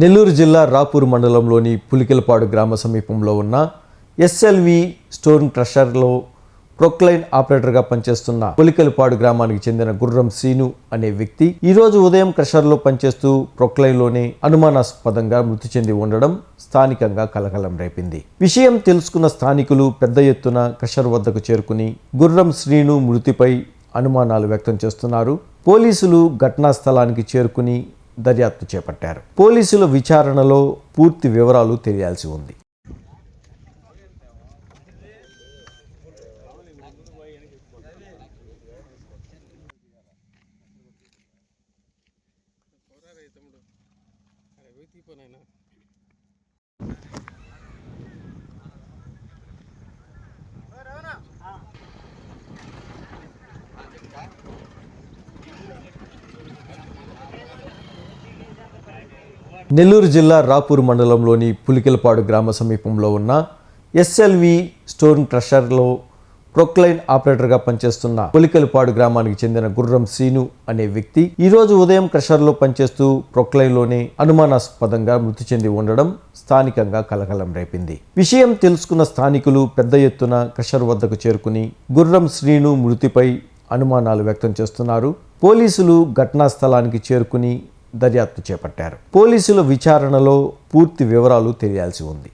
నెల్లూరు జిల్లా రాపూర్ మండలంలోని పులికిలపాడు గ్రామ సమీపంలో ఉన్న ఎస్ఎల్వి స్టోన్ క్రషర్లో ప్రొక్లైన్ ఆపరేటర్గా పనిచేస్తున్న పులికలపాడు గ్రామానికి చెందిన గుర్రం సీను అనే వ్యక్తి ఈరోజు ఉదయం క్రషర్లో పనిచేస్తూ ప్రొక్లైన్లోనే అనుమానాస్పదంగా మృతి చెంది ఉండడం స్థానికంగా కలకలం రేపింది. విషయం తెలుసుకున్న స్థానికులు పెద్ద ఎత్తున క్రషర్ వద్దకు చేరుకుని గుర్రం శ్రీను మృతిపై అనుమానాలు వ్యక్తం చేస్తున్నారు. పోలీసులు ఘటనా స్థలానికి చేరుకుని దర్యాప్తు చేపట్టారు. పోలీసుల విచారణలో పూర్తి వివరాలు తెలియాల్సి ఉంది. నెల్లూరు జిల్లా రాపూర్ మండలంలోని పులికెలపాడు గ్రామ సమీపంలో ఉన్న ఎస్ఎల్వి స్టోన్ క్రషర్లో ప్రొక్లైన్ ఆపరేటర్గా పనిచేస్తున్న పులికెలపాడు గ్రామానికి చెందిన గుర్రం సీను అనే వ్యక్తి ఈరోజు ఉదయం క్రషర్లో పనిచేస్తూ ప్రొక్లైన్లోనే అనుమానాస్పదంగా మృతి చెంది ఉండడం స్థానికంగా కలకలం రేపింది. విషయం తెలుసుకున్న స్థానికులు పెద్ద ఎత్తున క్రషర్ వద్దకు చేరుకుని గుర్రం శ్రీను మృతిపై అనుమానాలు వ్యక్తం చేస్తున్నారు. పోలీసులు ఘటనా స్థలానికి చేరుకుని దర్యాప్తు చేపట్టారు. పోలీసుల విచారణలో పూర్తి వివరాలు తెలియాల్సి ఉంది.